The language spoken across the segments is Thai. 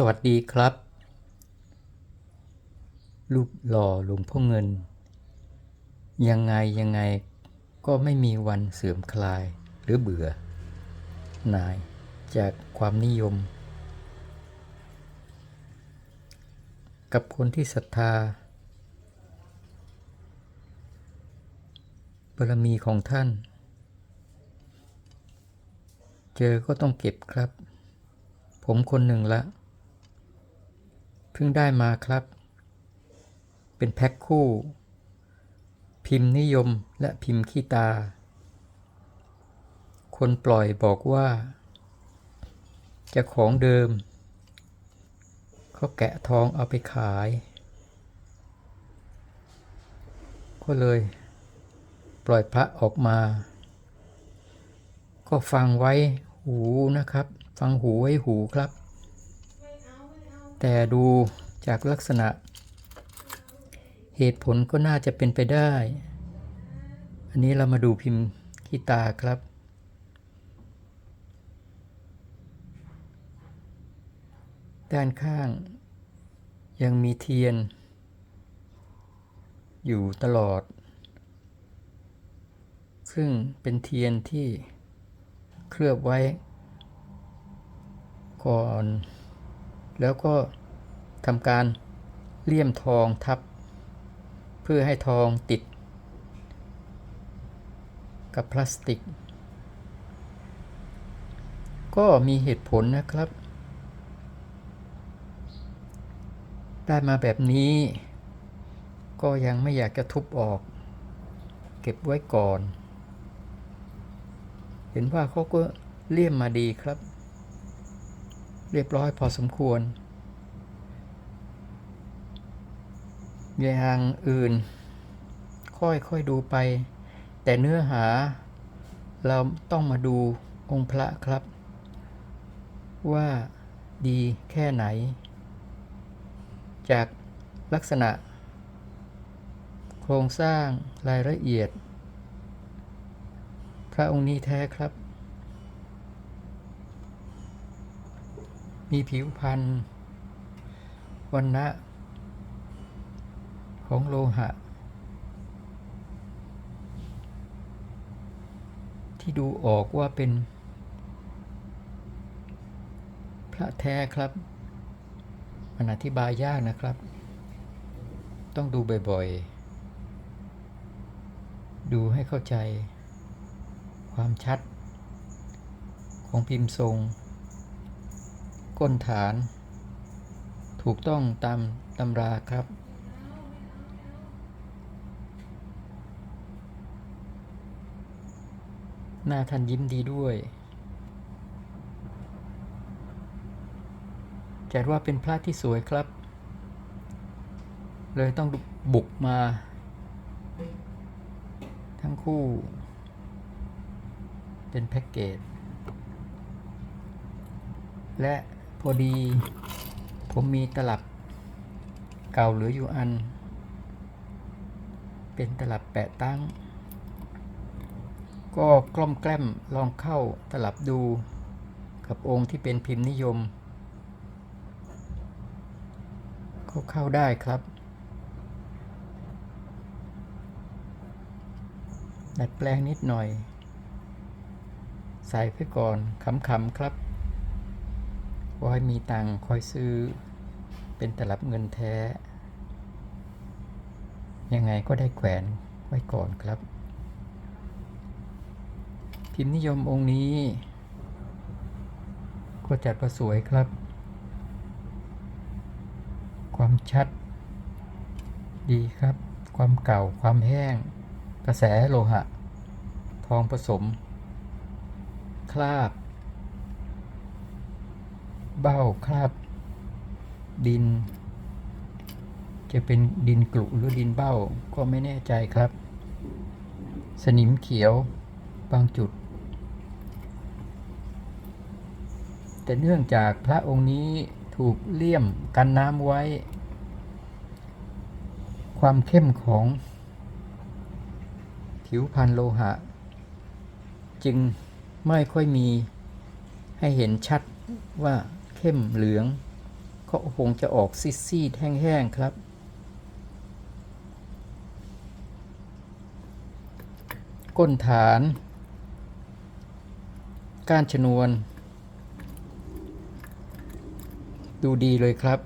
สวัสดีครับ รูปหล่อหลวงพ่อเงิน ยังไงยังไงก็ไม่มีวันเสื่อมคลายหรือเบื่อ หน่ายจากความนิยม กับคนที่ศรัทธาบารมีของท่าน เจอก็ต้องเก็บครับ ผมคนหนึ่งละ พิ่งได้มาครับ เป็นแพ็คคู่ พิมพ์นิยมและพิมพ์ขี้ตา คนปล่อยบอกว่า จะของเดิม เขาแกะทองเอาไปขาย ก็เลย ปล่อยพระออกมา ก็ฟังไว้หูนะครับ ฟังหูไว้หูครับ แต่ดูจากลักษณะ เหตุผลก็น่าจะเป็นไปได้ อันนี้เรามาดูพิมพ์ขี้ตาครับ ด้านข้างยังมีเทียน อยู่ตลอด ซึ่งเป็นเทียนที่เคลือบไว้ ก่อน แล้วก็ทำการเลี่ยมทองทับ เพื่อให้ทองติด กับพลาสติก ก็มีเหตุผลนะครับ ได้มาแบบนี้ ก็ยังไม่อยากจะทุบออก เก็บไว้ก่อน เห็นว่าเขาก็เลี่ยมมาดีครับ เรียบร้อยพอสมควรอย่างอื่น ค่อยๆดูไป แต่เนื้อหา เราต้องมาดูองค์พระครับ ว่าดีแค่ไหน จากลักษณะ โครงสร้างรายละเอียด พระองค์นี้แท้ครับ มีผิวพรรณวันนะของโลหะ ที่ดูออกว่าเป็น พระแท้ครับมันอธิบายยากนะครับ ต้องดูบ่อยๆ ดูให้เข้าใจความชัดของพิมพ์ทรง ก้นฐาน ถูกต้องตามตำราครับ หน้าท่านยิ้มดีด้วย จัดว่าเป็นพระที่สวยครับ เลยต้องบุกมา ทั้งคู่ เป็นแพ็กเกจและ พอดี ผมมีตลับเก่าเหลืออยู่อัน เป็นตลับแปะตั้ง ก็กล้อมแกล้มลองเข้าตลับดูกับองค์ที่เป็นพิมพ์นิยมก็เข้าได้ครับดัดแปลงนิดหน่อย ใส่ไปก่อนขำๆครับ ไว้มีตังค์คอยซื้อ เป็นตลับเงินแท้ ยังไงก็ได้แขวนไว้ก่อนครับ พิมพ์นิยมองค์นี้ ก็จัดว่าสวยครับ ความชัด ดีครับ ความเก่าความแห้ง กระแสโลหะ ทองผสม คราบ เบ้าคราบดิน จะเป็นดินกลุหรือดินเบ้าก็ไม่แน่ใจครับ สนิมเขียวบางจุด แต่เนื่องจากพระองค์นี้ถูกเลี่ยมกันน้ำไว้ ความเข้มของ ผิวพันโลหะ จึงไม่ค่อยมีให้เห็นชัดว่า เข้มเหลือง ก็คงจะออกซีดๆแห้งๆครับ ก้นฐาน ก้านชนวน ดูดีเลยครับ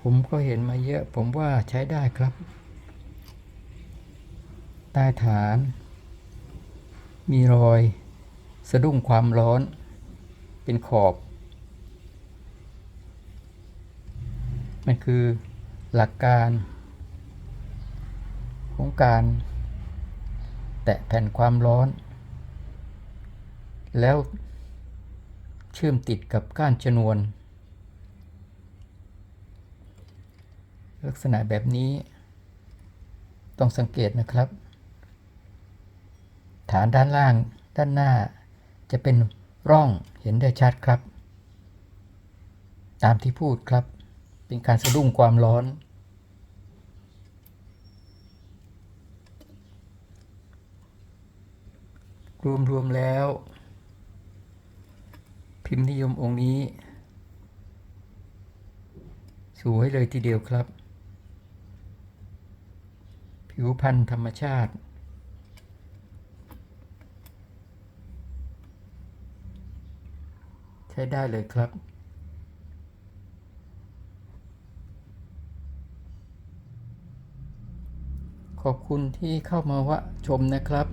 ผมก็เห็นมาเยอะ ผมว่าใช้ได้ครับ ใต้ฐาน มีรอยสะดุ้งความร้อนเป็นขอบ มันคือหลักการของการแตะแผ่นความร้อน แล้วเชื่อมติดกับก้านชนวน ลักษณะแบบนี้ต้องสังเกตนะครับ ฐานด้านล่างด้านหน้า จะเป็นร่องเห็นได้ชัดครับ ตามที่พูดครับ เป็นการสะดุ้งความร้อน รวมๆแล้ว พิมพ์นิยมองค์นี้ สวยเลยทีเดียวครับ ผิวพันธุ์ธรรมชาติ ช้ได้เลยครับขอบคุณที่เข้ามาวะชมนะครับ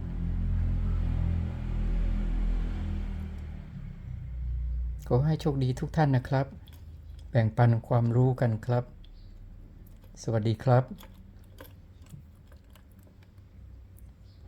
ขอให้โชคดีทุกท่านนะครับ แบ่งปันความรู้กันครับ สวัสดีครับ